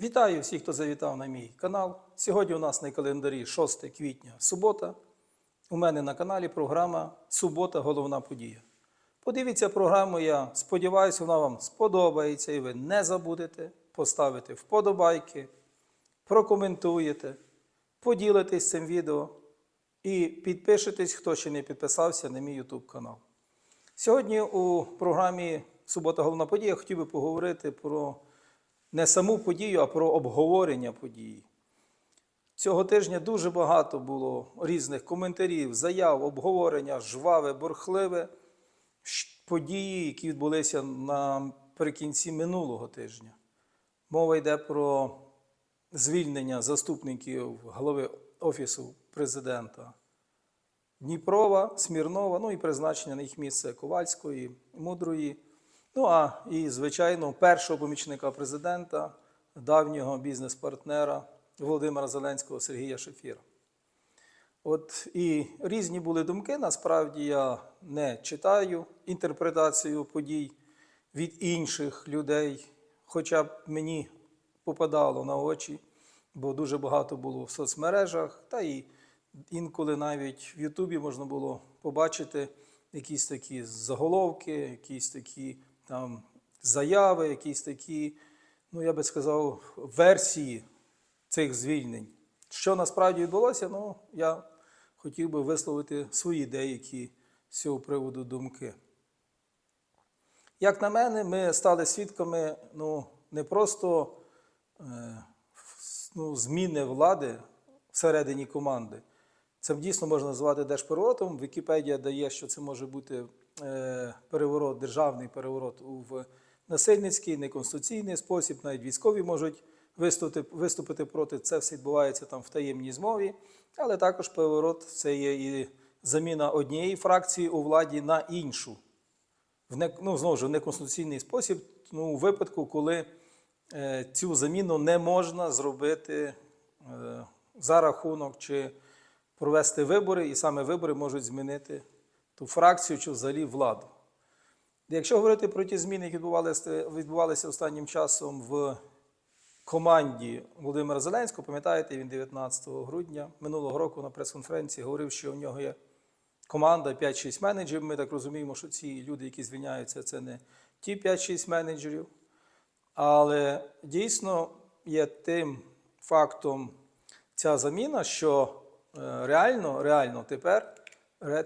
Вітаю всіх, хто завітав на мій канал. Сьогодні у нас на календарі 6 квітня, субота. У мене на каналі програма Субота головна подія. Подивіться програму, я сподіваюся, вона вам сподобається і ви не забудете поставити вподобайки, прокоментуєте, поділитесь цим відео і підпишитесь, хто ще не підписався на мій YouTube канал. Сьогодні у програмі Субота головна подія хотів би поговорити про не саму подію, а про обговорення події. Цього тижня дуже багато було різних коментарів, заяв, обговорення, жваве, бурхливе події, які відбулися наприкінці минулого тижня. Мова йде про звільнення заступників голови Офісу президента Дніпрова, Смірнова, ну і призначення на їх місце Ковальської, Мудрої. Ну а і, звичайно, першого помічника президента, давнього бізнес-партнера Володимира Зеленського Сергія Шефіра. От і різні були думки. Насправді я не читаю інтерпретацію подій від інших людей, хоча б мені попадало на очі, бо дуже багато було в соцмережах, та і інколи навіть в Ютубі можна було побачити якісь такі заголовки, якісь такі там заяви, якісь такі, ну я би сказав, версії цих звільнень. Що насправді відбулося, ну я хотів би висловити свої деякі з цього приводу думки. Як на мене, ми стали свідками ну, не просто е, ну, зміни влади всередині команди. Це дійсно можна назвати держпереворотом. Вікіпедія дає, що це може бути е, переворот, державний переворот в насильницький, неконституційний спосіб, навіть військові можуть виступити, виступити проти. Це все відбувається там в таємній змові. Але також переворот це є і заміна однієї фракції у владі на іншу. В не, ну, знову ж в неконституційний спосіб, ну, у випадку, коли е, цю заміну не можна зробити е, за рахунок чи провести вибори, і саме вибори можуть змінити ту фракцію чи взагалі владу. Якщо говорити про ті зміни, які відбувалися, відбувалися останнім часом в команді Володимира Зеленського, пам'ятаєте, він 19 грудня минулого року на прес-конференції говорив, що у нього є команда 5-6 менеджерів. Ми так розуміємо, що ці люди, які звільняються, це не ті 5-6 менеджерів. Але дійсно є тим фактом ця заміна, що реально, реально тепер,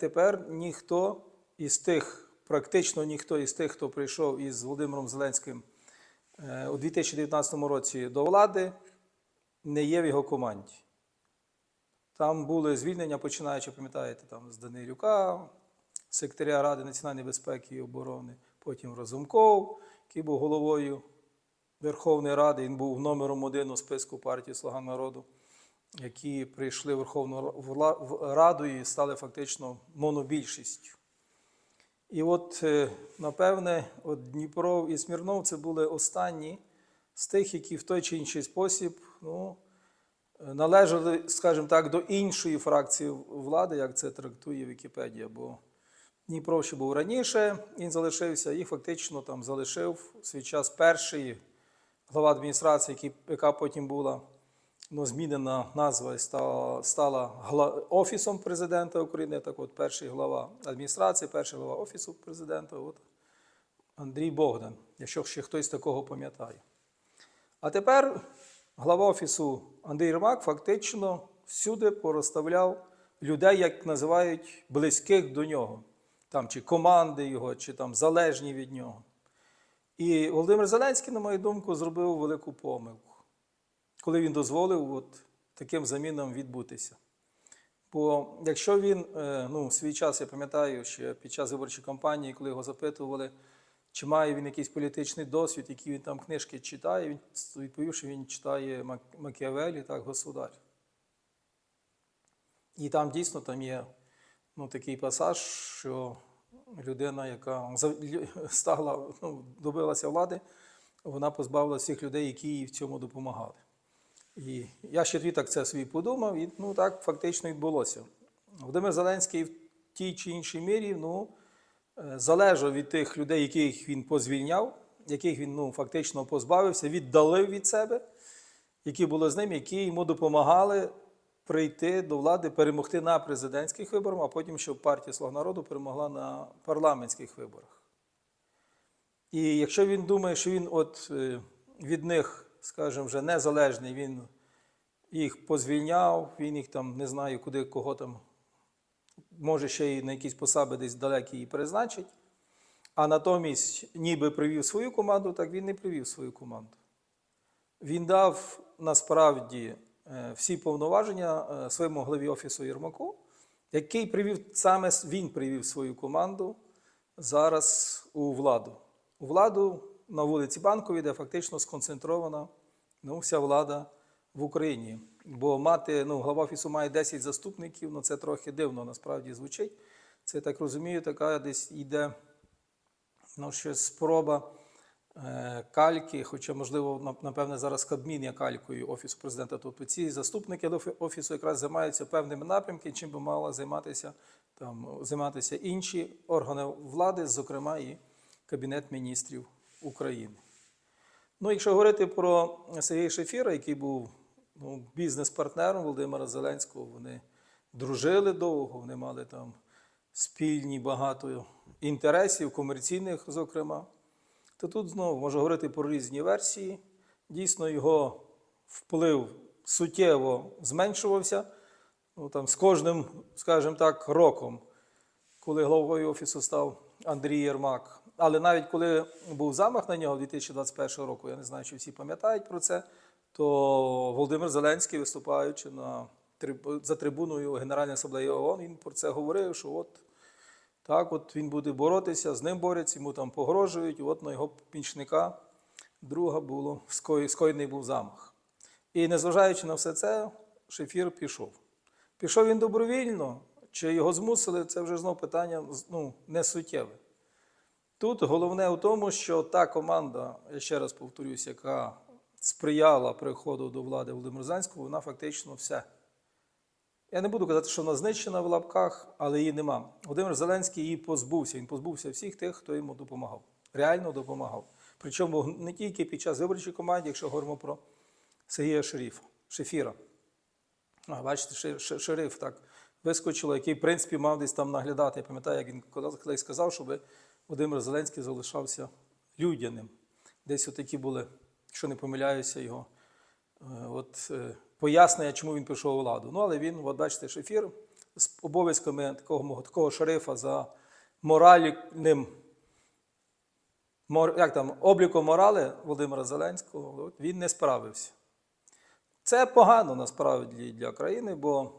тепер ніхто із тих, практично ніхто із тих, хто прийшов із Володимиром Зеленським е, у 2019 році до влади, не є в його команді. Там були звільнення, починаючи, пам'ятаєте, там з Данилюка, секретаря Ради національної безпеки і оборони, потім Розумков, який був головою Верховної Ради, він був номером один у списку партії Слуга народу, які прийшли в Верховну Раду і стали фактично монобільшістю. І от, е, напевне, от Дніпро і Смірнов це були останні з тих, які в той чи інший спосіб ну, е, належали, скажімо так, до іншої фракції влади, як це трактує Вікіпедія. Бо Дніпро ще був раніше, він залишився, їх фактично там залишив свій час перший глава адміністрації, яка потім була ну, змінена назва стала, Офісом президента України. Так от, перший глава адміністрації, перший глава Офісу президента, от Андрій Богдан, якщо ще хтось такого пам'ятає. А тепер глава Офісу Андрій Єрмак фактично всюди порозставляв людей, як називають близьких до нього, там, чи команди його, чи там залежні від нього. І Володимир Зеленський, на мою думку, зробив велику помилку, коли він дозволив от таким замінам відбутися. Бо якщо він, е, ну, свій час, я пам'ятаю, ще під час виборчої кампанії, коли його запитували, чи має він якийсь політичний досвід, які він там книжки читає, він відповів, що він читає Мак- Макіавелі, так, государ. І там дійсно там є ну, такий пасаж, що людина, яка стала, ну, добилася влади, вона позбавила всіх людей, які їй в цьому допомагали. І я ще тоді так це собі подумав, і ну так фактично відбулося. Володимир Зеленський в тій чи іншій мірі ну, е, залежав від тих людей, яких він позвільняв, яких він ну, фактично позбавився, віддалив від себе. які були з ним, які йому допомагали прийти до влади, перемогти на президентських виборах, а потім, щоб партія Слуга народу перемогла на парламентських виборах. І якщо він думає, що він от е, від них, скажімо, вже незалежний, він їх позвільняв, він їх там не знаю, куди кого там, може ще й на якісь посади десь далекі її призначить, а натомість ніби привів свою команду, так він не привів свою команду. Він дав насправді е, всі повноваження е, своєму голові офісу Єрмаку, який привів саме він привів свою команду зараз у владу. У владу на вулиці Банковій, де фактично сконцентрована ну, вся влада в Україні. Бо мати, ну, глава офісу має 10 заступників, ну це трохи дивно насправді звучить. Це так розумію, така десь йде ну, щось спроба е, кальки, хоча, можливо, напевне, зараз Кабмін є калькою Офісу президента. Тобто ці заступники офісу якраз займаються певними напрямками, чим би мала займатися, там, займатися інші органи влади, зокрема і Кабінет міністрів України. Ну, якщо говорити про Сергія Шефіра, який був ну, бізнес-партнером Володимира Зеленського, вони дружили довго, вони мали там спільні багато інтересів, комерційних, зокрема, то тут знову можна говорити про різні версії. Дійсно, його вплив суттєво зменшувався. Ну, там, з кожним, скажімо так, роком, коли головою офісу став Андрій Єрмак. Але навіть коли був замах на нього 2021 року, я не знаю, чи всі пам'ятають про це, то Володимир Зеленський, виступаючи на, за трибуною Генеральної асамблеї ООН, він про це говорив, що от так, от він буде боротися, з ним борються, йому там погрожують, от на його пічника друга було скоєний був замах. І незважаючи на все це, Шефір пішов. Пішов він добровільно, чи його змусили, це вже знов питання ну, не суттєве. Тут головне у тому, що та команда, я ще раз повторюсь, яка сприяла приходу до влади Володимира Зеленського, вона фактично все. Я не буду казати, що вона знищена в лапках, але її нема. Володимир Зеленський її позбувся. Він позбувся всіх тих, хто йому допомагав. Реально допомагав. Причому не тільки під час виборчої команди, якщо говоримо про Сергія Шеріфа, Шефіра. А, бачите, шериф так вискочило, який, в принципі, мав десь там наглядати. Я пам'ятаю, як він колись сказав, щоб Володимир Зеленський залишався людяним. Десь отакі були, якщо не помиляюся, його е, от, е, пояснення, чому він пішов у владу. Ну, але він, от бачите, шефір з обов'язками такого, такого шерифа за моральним мор, як там, обліком морали Володимира Зеленського, він не справився. Це погано насправді для країни, бо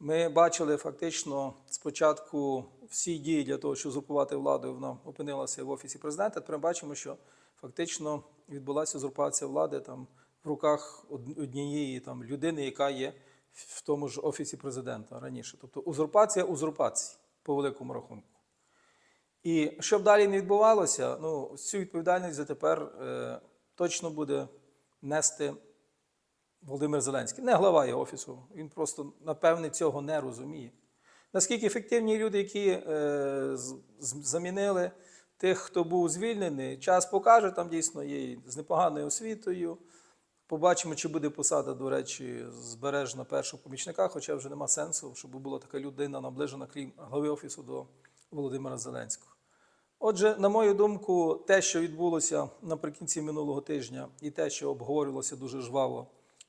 ми бачили фактично спочатку всі дії для того, щоб узурпувати владу, вона опинилася в офісі президента. Тепер бачимо, що фактично відбулася узурпація влади там в руках однієї там людини, яка є в тому ж офісі президента раніше. Тобто узурпація узурпації по великому рахунку. І щоб далі не відбувалося, ну, цю відповідальність за тепер е, точно буде нести Володимир Зеленський, не глава його офісу. Він просто, напевне, цього не розуміє. Наскільки ефективні люди, які е, замінили тих, хто був звільнений, час покаже, там дійсно є з непоганою освітою. Побачимо, чи буде посада, до речі, збережена першого помічника, хоча вже нема сенсу, щоб була така людина наближена, крім глави офісу до Володимира Зеленського. Отже, на мою думку, те, що відбулося наприкінці минулого тижня, і те, що обговорювалося дуже жваво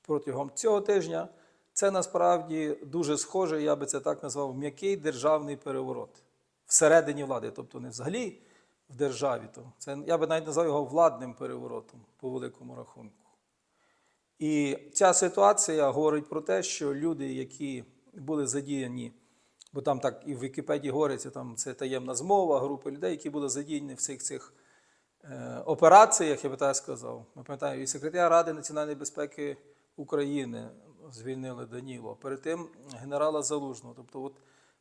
протягом цього тижня, це насправді дуже схоже, я би це так назвав, м'який державний переворот всередині влади, тобто не взагалі в державі. То це я би навіть назвав його владним переворотом по великому рахунку. І ця ситуація говорить про те, що люди, які були задіяні, бо там так і в Вікіпедії говориться, там це таємна змова, групи людей, які були задіяні в всіх цих е, операціях, я би так сказав. Ми пам'ятаємо, і секретаря Ради національної безпеки України звільнили Даніло, перед тим генерала Залужного. Тобто, от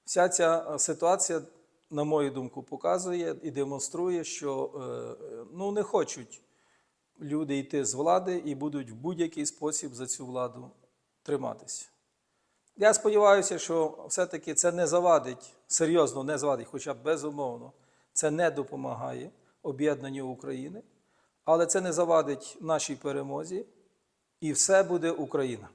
вся ця е, ситуація, на мою думку, показує і демонструє, що е, ну, не хочуть люди йти з влади і будуть в будь-який спосіб за цю владу триматися. Я сподіваюся, що все-таки це не завадить, серйозно не завадить, хоча безумовно, це не допомагає об'єднанню України, але це не завадить нашій перемозі. І все буде Україна.